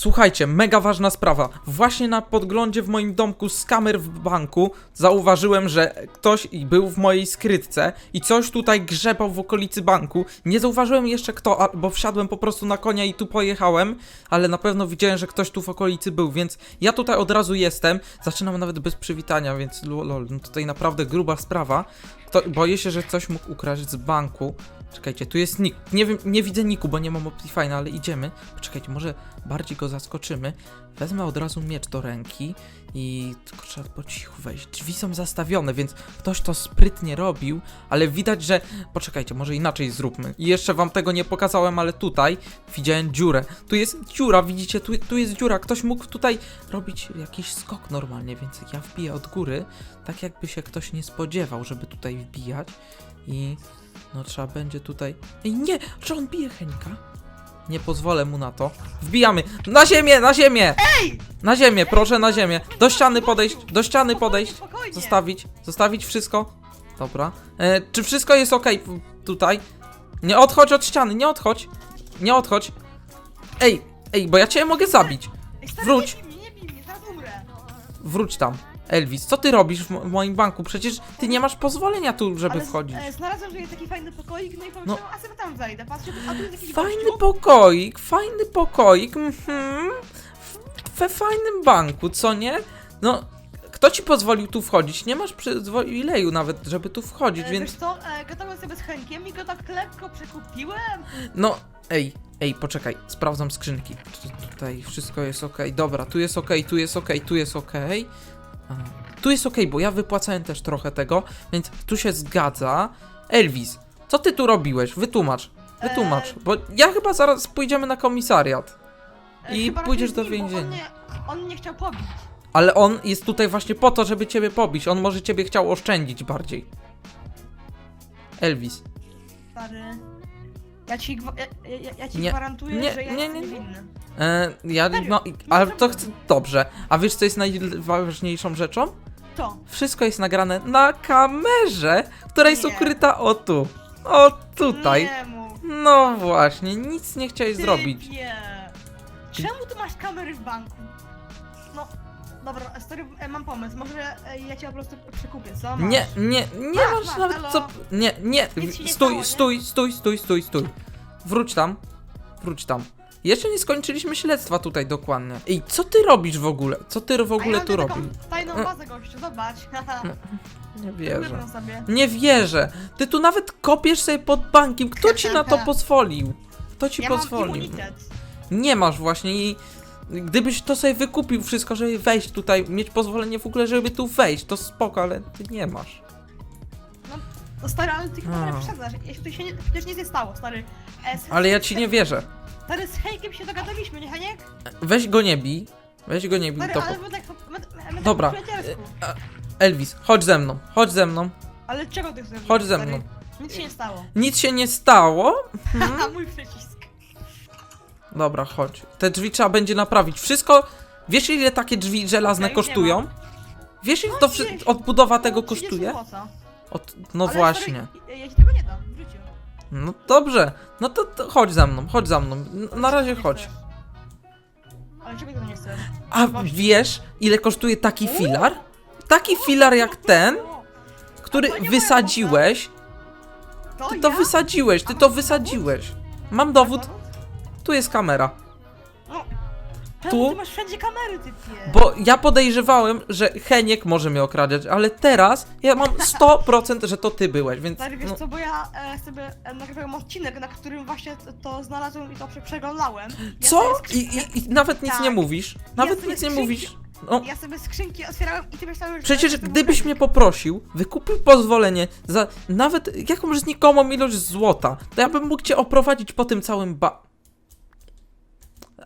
Słuchajcie, mega ważna sprawa. Właśnie na podglądzie w moim domku z kamer w banku zauważyłem, że ktoś był w mojej skrytce i coś tutaj grzebał w okolicy banku. Nie zauważyłem jeszcze kto, bo wsiadłem po prostu na konia i tu pojechałem, ale na pewno widziałem, że ktoś tu w okolicy był, więc ja tutaj od razu jestem. Zaczynam nawet bez przywitania, więc lol, no tutaj naprawdę gruba sprawa. Boję się, że coś mógł ukraść z banku. Czekajcie, tu jest Nick. Nie wiem, nie widzę Niku, bo nie mam Optifine'a, ale idziemy. Poczekajcie, może bardziej go zaskoczymy. Wezmę od razu miecz do ręki i tylko trzeba po cichu wejść. Drzwi są zastawione, więc ktoś to sprytnie robił, ale widać, że... Poczekajcie, może inaczej zróbmy. I jeszcze wam tego nie pokazałem, ale tutaj widziałem dziurę. Tu jest dziura, widzicie? Tu, tu jest dziura. Ktoś mógł tutaj robić jakiś skok normalnie, więc ja wbiję od góry, tak jakby się ktoś nie spodziewał, żeby tutaj wbijać i... No trzeba będzie tutaj... Ej, nie! Czy on bije Henka? Nie pozwolę mu na to. Wbijamy! Na ziemię, na ziemię! Na ziemię, proszę, na ziemię. Do ściany podejść, do ściany podejść. Spokojnie. Zostawić, zostawić wszystko. Dobra. E, czy wszystko jest ok tutaj? Nie odchodź od ściany, nie odchodź. Nie odchodź. Ej, ej, bo ja cię mogę zabić. Ej, stary, wróć. Nie bij mnie, nie bij mnie, zaraz umrę. Wróć tam. Elvis, co ty robisz w, mo- w moim banku? Przecież ty nie masz pozwolenia tu, żeby Ale wchodzić. E, znalazłem, że jest taki fajny pokoik, no i pomyślałem, a sobie tam zajdę. Patrzcie, a tu jest jakiś Fajny gościu. pokoik, fajny pokoik, mhm. W- We fajnym banku, co nie? No, kto ci pozwolił tu wchodzić? Nie masz przyzwoileju nawet, żeby tu wchodzić, E, więc... Wiesz co, e, gadałem sobie z Henkiem i go tak lekko przekupiłem. No, ej, ej, poczekaj, sprawdzam skrzynki. Czy tutaj wszystko jest ok. Dobra, tu jest ok, tu jest ok, tu jest ok. Tu jest ok, bo ja wypłacałem też trochę tego, więc tu się zgadza. Elvis, co ty tu robiłeś? Wytłumacz, wytłumacz, Eee. bo ja chyba zaraz pójdziemy na komisariat. E, I chyba pójdziesz raczej do z nim, bo więzienia. On mnie, on mnie chciał pobić. Ale on jest tutaj właśnie po to, żeby ciebie pobić. On może ciebie chciał oszczędzić bardziej. Elvis. Stary. Ja ci, gwa- ja, ja, ja ci Nie, gwarantuję, nie, że ja nie, jestem nie, nie. niewinny. E, ja, Serio? no, ale to chcę, dobrze. A wiesz, co jest najważniejszą rzeczą? To. Wszystko jest nagrane na kamerze, która jest Nie. ukryta o tu. O tutaj. Nie mów. No właśnie, nic nie chciałeś zrobić. Typie. Czemu ty masz kamery w banku? No, dobra, stary, e, mam pomysł. Może e, ja cię po prostu przekupię, co? Masz. Nie, nie, nie Masz, masz masz, nawet halo? co. Nie, nie. Nic się nie Stój, stało, nie? stój, stój, stój, stój, stój. Wróć tam. Wróć tam. Jeszcze nie skończyliśmy śledztwa tutaj dokładnie. Ej, co ty robisz w ogóle? Co ty w A ogóle ja tu mam taką robisz? Tajną E. bazę, gościu, zobacz. Haha. Nie wierzę. Sobie. Nie wierzę. Ty tu nawet kopiesz sobie pod bankiem. Kto ci na to pozwolił? Kto ci Ja pozwolił? immunitet. Nie masz właśnie i gdybyś to sobie wykupił wszystko, żeby wejść tutaj, mieć pozwolenie w ogóle, żeby tu wejść, to spoko, ale ty nie masz. No stary, ale ty chyba A. nie przesadzasz. Ja się tu się nie, przecież nic nie stało, stary. E, z, Ale ja ci nie wierzę. Stary, z Hejkiem się dogadaliśmy, nie Heniek? Weź go nie bij. Weź go nie bij. Stary, To... ale my tak, my, my, my Dobra. tak po przyjacielsku. Elvis, chodź ze mną, chodź ze mną, Ale czego ty chcesz? chodź ze mną. Nic się nie stało. Nic się nie stało. Haha, mój przycisk. Dobra, chodź. Te drzwi trzeba będzie naprawić. Wszystko. Wiesz ile takie drzwi żelazne Okej, nie kosztują? Wiesz ile to wszy... gdzieś. odbudowa tego Około 30 kosztuje? złota. Od... No Ale właśnie. Stary, ja ci tego nie dam, w życiu. No dobrze. No to, to chodź za mną, chodź za mną. N- Na razie Nie chodź. chcesz. Ale czego tego nie chcesz? A Właśnie. wiesz, ile kosztuje taki filar? Taki filar jak ten, który wysadziłeś. To Ty to ja? wysadziłeś, ty to wysadziłeś. Mam dowód, tu jest kamera. Tu? Ty masz wszędzie kamery, typie. Bo ja podejrzewałem, że Heniek może mnie okradziać, ale teraz ja mam 100%, że to ty byłeś, więc. Stary, wiesz No, co, bo ja e, sobie e, nagrywałem odcinek, na którym właśnie to, to znalazłem i to prze- przeglądałem. Ja co? sobie I, i, I nawet nic Tak. nie mówisz. Nawet sobie nic nie skrzynki- mówisz. No, Ja sobie skrzynki otwierałem i ty myślałeś, że... Przecież to był gdybyś mnie poprosił, wykupił pozwolenie za nawet jakąś znikomą ilość złota, to ja bym mógł cię oprowadzić po tym całym ba...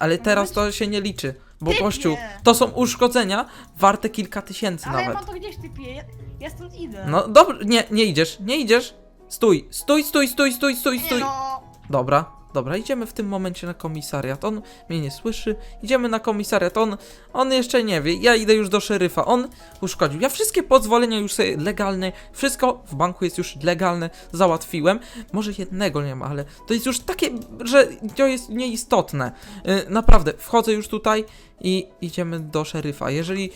Ale teraz to się nie liczy, bo kościół, to są uszkodzenia warte kilka tysięcy Ale ja nawet. mam to gdzieś, typie, ja, ja stąd idę. No dobrze, nie, nie idziesz, nie idziesz. Stój, stój, stój, stój, stój, stój, Nie stój. no, Dobra, Dobra, idziemy w tym momencie na komisariat. On mnie nie słyszy. Idziemy na komisariat. On, on jeszcze nie wie. Ja idę już do szeryfa. On uszkodził. Ja wszystkie pozwolenia już sobie legalne. Wszystko w banku jest już legalne. Załatwiłem. Może jednego nie ma, ale to jest już takie, że to jest nieistotne. Yy, naprawdę, wchodzę już tutaj i idziemy do szeryfa. Jeżeli.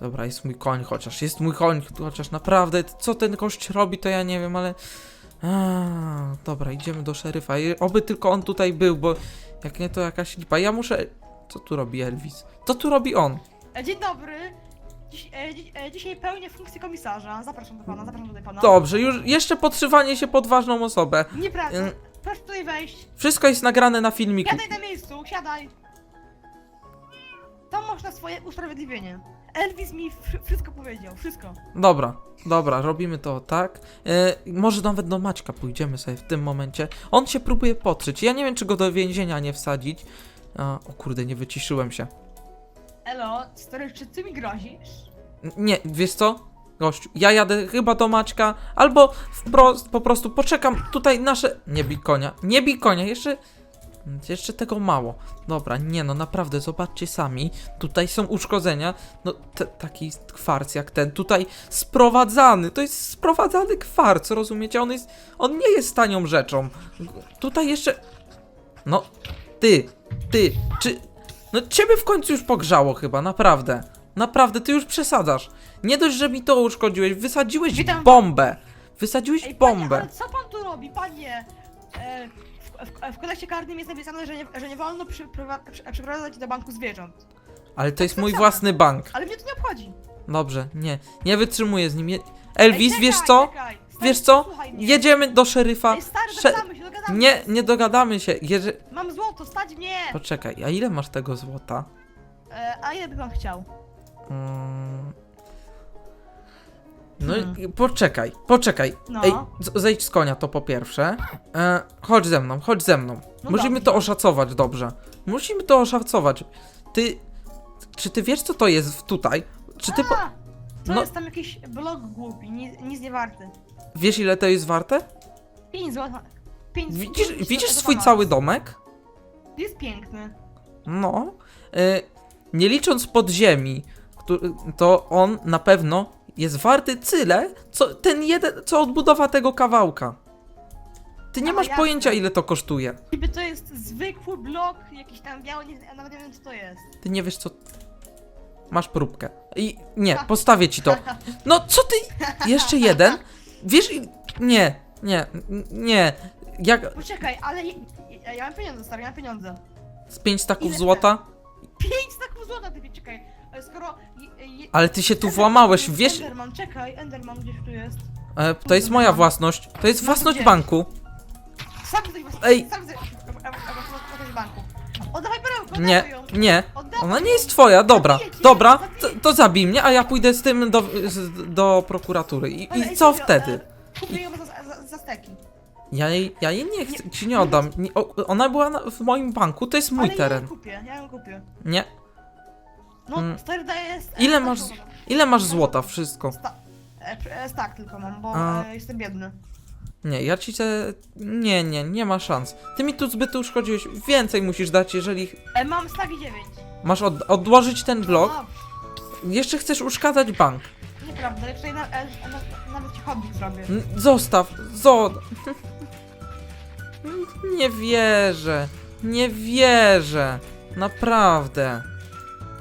Dobra, jest mój koń chociaż. Jest mój koń chociaż. Naprawdę, co ten gość robi, to ja nie wiem, ale. A, dobra, idziemy do szeryfa. I Oby tylko on tutaj był, bo jak nie to jakaś lipa. Ja muszę. Co tu robi Elvis? Co tu robi on? E, Dzień dobry. Dziś, e, dziś, e, dzisiaj pełnię funkcję komisarza. Zapraszam do pana, zapraszam tutaj pana. Dobrze, już jeszcze podszywanie się pod ważną osobę. Nieprawda. Ym. Proszę tutaj wejść. Wszystko jest nagrane na filmiku. Siadaj na miejscu, siadaj. To można swoje usprawiedliwienie. Elvis mi wsz- wszystko powiedział, wszystko. Dobra, dobra, robimy to tak. E, może nawet do Maćka pójdziemy sobie w tym momencie. On się próbuje potrzeć. Ja nie wiem, czy go do więzienia nie wsadzić. A, o kurde, nie wyciszyłem się. Elo, stary, czy ty mi grozisz? N- Nie, wiesz co? Gościu, ja jadę chyba do Maćka, albo wprost, po prostu poczekam tutaj nasze... Nie bij konia, nie bij konia, jeszcze... Jeszcze tego mało. Dobra, nie no, naprawdę, zobaczcie sami. Tutaj są uszkodzenia. No, te, taki kwarc jak ten, tutaj sprowadzany. To jest sprowadzany kwarc, rozumiecie? On jest... On nie jest tanią rzeczą. Tutaj jeszcze... No, ty, ty, czy... No ciebie w końcu już pogrzało chyba, naprawdę. Naprawdę, ty już przesadzasz. Nie dość, że mi to uszkodziłeś, wysadziłeś Witam. bombę. Wysadziłeś Ej, panie, bombę. ale co pan tu robi, panie? E, w, w, kodeksie karnym jest napisane, że nie, że nie wolno przyprowa- przy, przyprowadzać do banku zwierząt. Ale to jest mój własny bank. Ale mnie to nie obchodzi. Dobrze, nie, nie wytrzymuję z nim. Je- Ej, Elvis, czekaj, wiesz co? Czekaj. Stary, Wiesz co? posłuchaj mnie. Jedziemy do szeryfa. Ej, stary, Sze- dogadamy się, dogadamy Nie, się. nie dogadamy się. Jeże... Mam złoto, stać mnie! Poczekaj, a ile masz tego złota? E, a ile by pan chciał? Mm. No Hmm. i poczekaj, poczekaj. No. Ej, zejdź z konia, to po pierwsze. E, chodź ze mną, chodź ze mną. No Musimy dobrze. to oszacować dobrze. Musimy to oszacować. Ty. Czy ty wiesz, co to jest tutaj? Czy ty. Po... A, to no- jest tam jakiś blok głupi, nic, nic nie warty. Wiesz, ile to jest warte? 5 złota. 5 Widzisz, widzisz swój cały domek? Jest piękny. No. E, nie licząc podziemi, to on na pewno jest warty tyle, co ten jeden, co odbudowa tego kawałka. Ty nie A, masz jasne. pojęcia, ile to kosztuje. Niby to jest zwykły blok, jakiś tam biały, nie, ja nawet nie wiem co to jest. Ty nie wiesz, co. Masz próbkę. I nie, postawię ci to. No, co ty? Jeszcze jeden? Wiesz, i- nie, nie, n- nie. Jak Poczekaj, ale ja, ja, ja mam pieniądze, stary, ja mam pieniądze. z pięć staków Ile? złota? 5 taków złota, ty czekaj. E, Skoro... Je, je, Ale ty się tu włamałeś, wiesz? Enderman, czekaj, Enderman gdzieś tu jest. E, to jest moja własność. To jest No własność banku. Sam jesteś włas- Ej. Sam jesteś własność banku. Oddawaj perełkę, Nie, ją. nie. Ona nie jest twoja, dobra, dobra, to, to zabij mnie, a ja pójdę z tym do, z, do prokuratury. I, Ale i ej, co serio, wtedy? e, Kupię ją za, za, za steki. Ja jej, ja jej nie chcę, ci nie oddam. Nie, o, ona była na, w moim banku, to jest mój Ale ja teren. ją kupię, ja ją kupię. Nie. No, Mm. stary daje... s- Ile e, masz- taką- Ile masz złota? Wszystko. Sta- e, e, tak tylko mam, bo A. e, jestem biedny. Nie, ja ci te... Nie, nie, nie ma szans. Ty mi tu zbyt uszkodziłeś. Więcej musisz dać, jeżeli E, mam stagi 9. masz od, odłożyć ten blok. No, Jeszcze chcesz uszkadzać bank. nieprawda, tutaj na, e, na, nawet ci chodnik zrobię. N- Zostaw, zo... Nie wierzę. Nie wierzę. Naprawdę.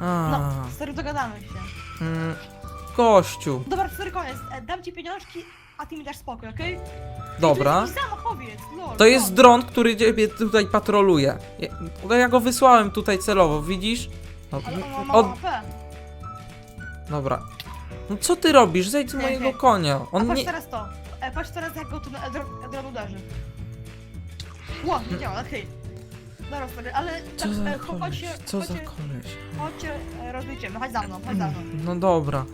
A, No, stary, dogadamy się. mm, gościu. Dobra, stary, koniec. E, dam ci pieniążki, a ty mi dasz spokój, okej? Dobra. I samochowiec, lol. To jest lol. dron, który ciebie tutaj patroluje. Ja, ja go wysłałem tutaj celowo, widzisz? No, Ale on ma od, mało AP. Dobra. No co ty robisz? Zejdź z mojego konia. A On patrz nie... teraz to. E, patrz teraz jak go tu na- dro- e, dron uderzy. Ło, nie działa, okej. Dobra, stary, ale Co tak, za e, koleś? chodźcie, Co za chodźcie, koleś? chodźcie, e, rozliczymy, chodź za mną, chodź za mną. No dobra.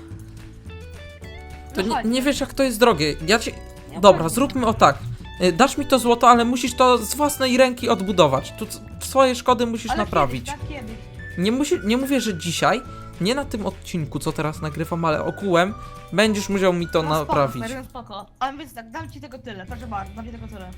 To No nie, chodź. nie wiesz jak to jest drogie. Ja ci... Nie Dobra, obchodzi zróbmy o tak. Y, Dasz mi to złoto, ale musisz to z własnej ręki odbudować. Tu c- swoje szkody musisz Ale naprawić. Kiedyś, tak, kiedyś. Nie, musi, nie mówię, że dzisiaj, nie na tym odcinku, co teraz nagrywam, ale okułem, będziesz musiał mi to No spoko, naprawić. stary, no spoko. Ale więc tak, dam ci tego tyle, proszę bardzo, dam ci tego tyle.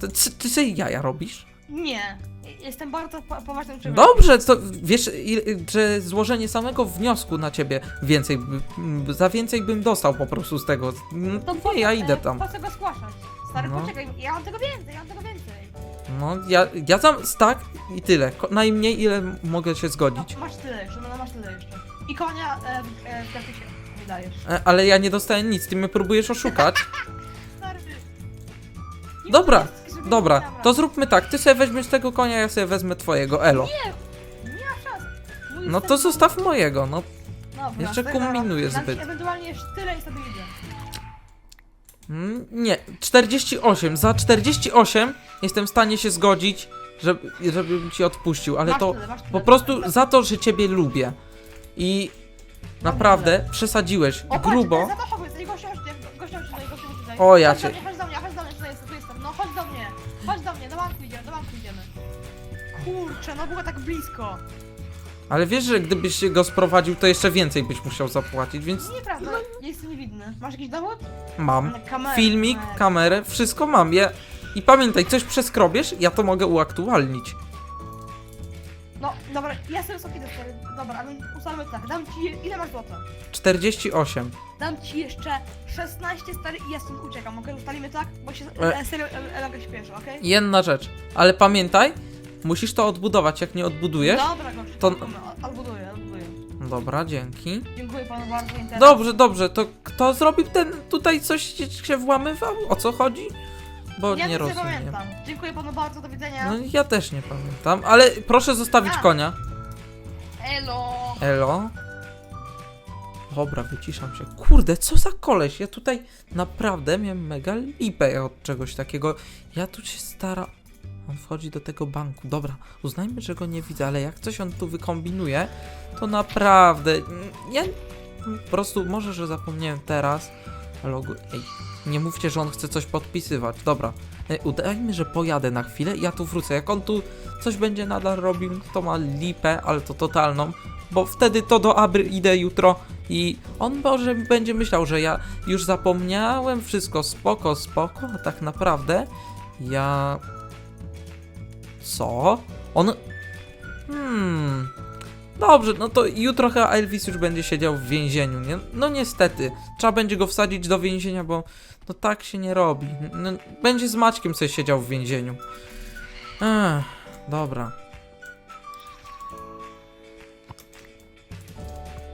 Ty, ty, ty sobie jaja robisz? Nie. Jestem bardzo po poważnym człowiekiem. Dobrze, to wiesz, il- że złożenie samego wniosku na ciebie więcej, by- m, za więcej bym dostał po prostu z tego. No, To po nie, ja idę e, tam. Po co go zgłaszać? Stary, No. poczekaj, ja mam tego więcej, ja mam tego więcej. No, ja, ja dam stack i tyle. Ko- Najmniej ile mogę się zgodzić. No, masz tyle jeszcze, no masz tyle jeszcze. I konia e, w- e, w graficie wydajesz. E, Ale ja nie dostaję nic, ty mnie próbujesz oszukać. Stary. Nie Dobra, Dobra, to zróbmy tak. Ty sobie weźmiesz tego konia, ja sobie wezmę twojego. Elo. Nie ma szans. Mój No to zostaw mojego, no. Dobra, jeszcze ci zbyt. Ewentualnie jeszcze tyle i sobie idę. Mm, Nie, 48. Za 48 jestem w stanie się zgodzić, żeby, żebym ci odpuścił, ale masz to tyle, masz tyle. po prostu za to, że ciebie lubię. I naprawdę przesadziłeś O, grubo. Za to. O, ja cię- Kurczę, no było tak blisko. Ale wiesz, że gdybyś się go sprowadził, to jeszcze więcej byś musiał zapłacić, więc Nieprawda, nie jestem niewidny. Masz jakiś dowód? mam. Kamerę, Filmik, kamerę. wszystko mam. Ja... I pamiętaj, coś przeskrobiesz, ja to mogę uaktualnić. No, dobra, ja sobie sobie idę, stary. Dobra, ale ustalmy tak, dam ci, ile masz złota? 48. Dam ci jeszcze 16 stary i ja stąd uciekam, okej? Ustalimy tak? Bo się E. e, serio e, śpieszy, okej? Jedna rzecz, ale pamiętaj, musisz to odbudować. Jak nie odbudujesz, Dobra, to- odbuduję, odbuduję. dobra, dzięki. Dziękuję panu bardzo, interes. Dobrze, dobrze, to kto zrobił ten tutaj coś się- włamywał? O co chodzi? Bo ja nie nic nie rozumiem. pamiętam. Dziękuję panu bardzo, do widzenia. No ja też nie pamiętam, ale proszę zostawić A. konia. Elo! Elo. Dobra, wyciszam się. Kurde, co za koleś? Ja tutaj naprawdę miałem mega lipę od czegoś takiego. Ja tu się stara... On wchodzi do tego banku. Dobra, uznajmy, że go nie widzę, ale jak coś on tu wykombinuje, to naprawdę... mm, Ja po prostu może, że zapomniałem teraz. Logo... Ej, nie mówcie, że on chce coś podpisywać. Dobra, e, udajmy, że pojadę na chwilę i ja tu wrócę. Jak on tu coś będzie nadal robił, to ma lipę, ale to totalną bo wtedy to do Abry idę jutro i on może będzie myślał, że ja już zapomniałem wszystko spoko, spoko, a tak naprawdę ja... Co? On... Hmm... Dobrze, no to jutro chyba Elvis już będzie siedział w więzieniu, nie? No niestety, trzeba będzie go wsadzić do więzienia, bo no tak się nie robi. No, będzie z Maćkiem sobie siedział w więzieniu. Ech, dobra.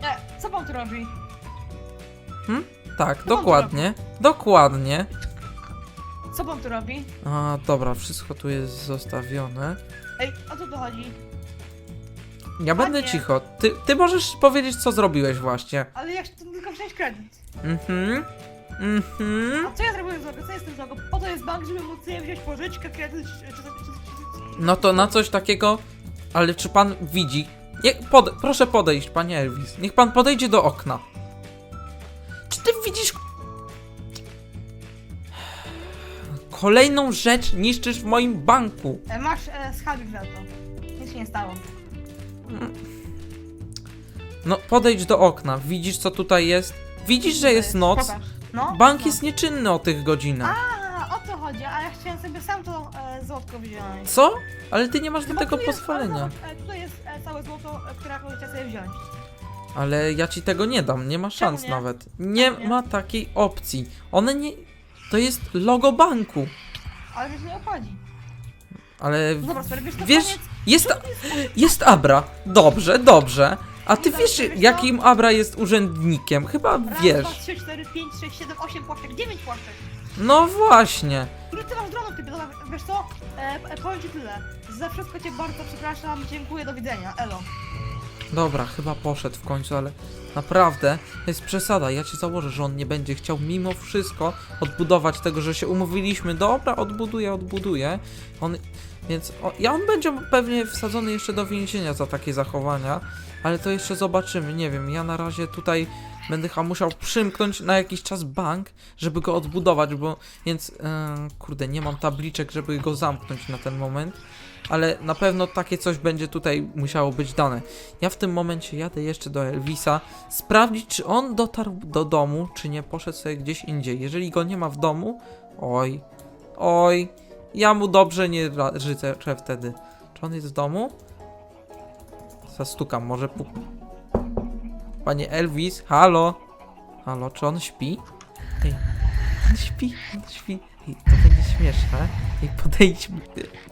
E, co pan tu robi? Tak, No, dokładnie. Dokładnie. Co pan tu robi? A, dobra, wszystko tu jest zostawione. Ej, o co tu chodzi? Ja będę Panie. cicho. Ty, ty możesz powiedzieć, co zrobiłeś właśnie. Ale ja chcę tylko wziąć kredyt. Mhm. Mhm. A co ja zrobiłem złego? Co jestem złego? Po to jest bank, żeby móc sobie wziąć pożyczkę, kredyt, czy, czy, czy, czy, czy, No to na coś takiego. Ale czy pan widzi? Nie, pode, proszę podejść, panie Elvis. Niech pan podejdzie do okna. Czy ty widzisz. Kolejną rzecz niszczysz w moim banku. E, masz e, schabik za to. Nic się nie stało. No, podejdź do okna. Widzisz, co tutaj jest? Widzisz, że jest E, noc? Pokaż. No, Bank no. jest nieczynny o tych godzinach. A, o to chodzi, a ja chciałem sobie sam to e, złotko wziąć. Co? Ale ty nie masz do tego tu jest, pozwolenia. zobacz, e, tutaj jest e, całe złoto, e, które chciałem sobie wziąć. Ale ja ci tego nie dam, nie ma szans nie? nawet. Nie, Czemu nie? ma takiej opcji. One nie. To jest logo banku. Ale to nie obchodzi. Ale. No dobra, stary, wiesz to Wiesz, koniec. jest, jest Abra. Dobrze, dobrze. A ty Dobra, wiesz, wiesz co? jakim Abra jest urzędnikiem? Chyba Raz, dwa, wiesz. trzy, cztery, pięć, sześć, siedem, osiem płaszczek, dziewięć płaszczek. No właśnie. Ile ty masz dronów, typie? Dobra, wiesz co? E, e, powiem ci tyle. Za wszystko cię bardzo przepraszam, dziękuję, do widzenia, elo. Dobra, chyba poszedł w końcu, ale naprawdę jest przesada. Ja ci założę, że on nie będzie chciał mimo wszystko odbudować tego, że się umówiliśmy. Dobra, odbuduję, odbuduję. On, więc o, ja on będzie pewnie wsadzony jeszcze do więzienia za takie zachowania, ale to jeszcze zobaczymy. Nie wiem, ja na razie tutaj będę musiał przymknąć na jakiś czas bank, żeby go odbudować, bo więc e, kurde, nie mam tabliczek, żeby go zamknąć na ten moment. Ale na pewno takie coś będzie tutaj musiało być dane. Ja w tym momencie jadę jeszcze do Elvisa, sprawdzić, czy on dotarł do domu, czy nie poszedł sobie gdzieś indziej. Jeżeli go nie ma w domu, oj, oj, ja mu dobrze nie życzę wtedy. Czy on jest w domu? Zastukam, może puk... Panie Elvis, halo? Halo, czy on śpi? Ej, on śpi, on śpi. Ej, to śmieszne. Ej, podejdźmy.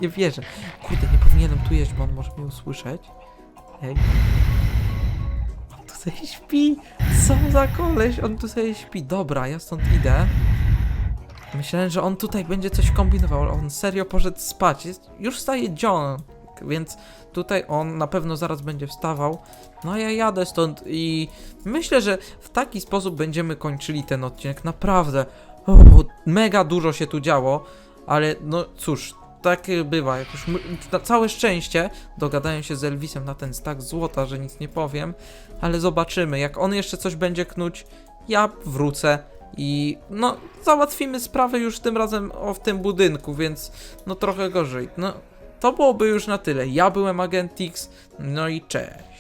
Nie wierzę. Kurde, nie powinienem tu jeść, bo on może mnie usłyszeć. Ej. On tu sobie śpi. Co za koleś, on tu sobie śpi. Dobra, ja stąd idę. Myślałem, że on tutaj będzie coś kombinował, on serio poszedł spać. Jest, już staje John, więc tutaj on na pewno zaraz będzie wstawał. No a ja jadę stąd i myślę, że w taki sposób będziemy kończyli ten odcinek. Naprawdę, o, mega dużo się tu działo, ale no cóż, tak bywa. Jak już na całe szczęście dogadają się z Elvisem na ten stak złota, że nic nie powiem, ale zobaczymy. Jak on jeszcze coś będzie knuć, ja wrócę i no załatwimy sprawę już tym razem o w tym budynku, więc no trochę gorzej. No to byłoby już na tyle. Ja byłem Agent X, no i cześć.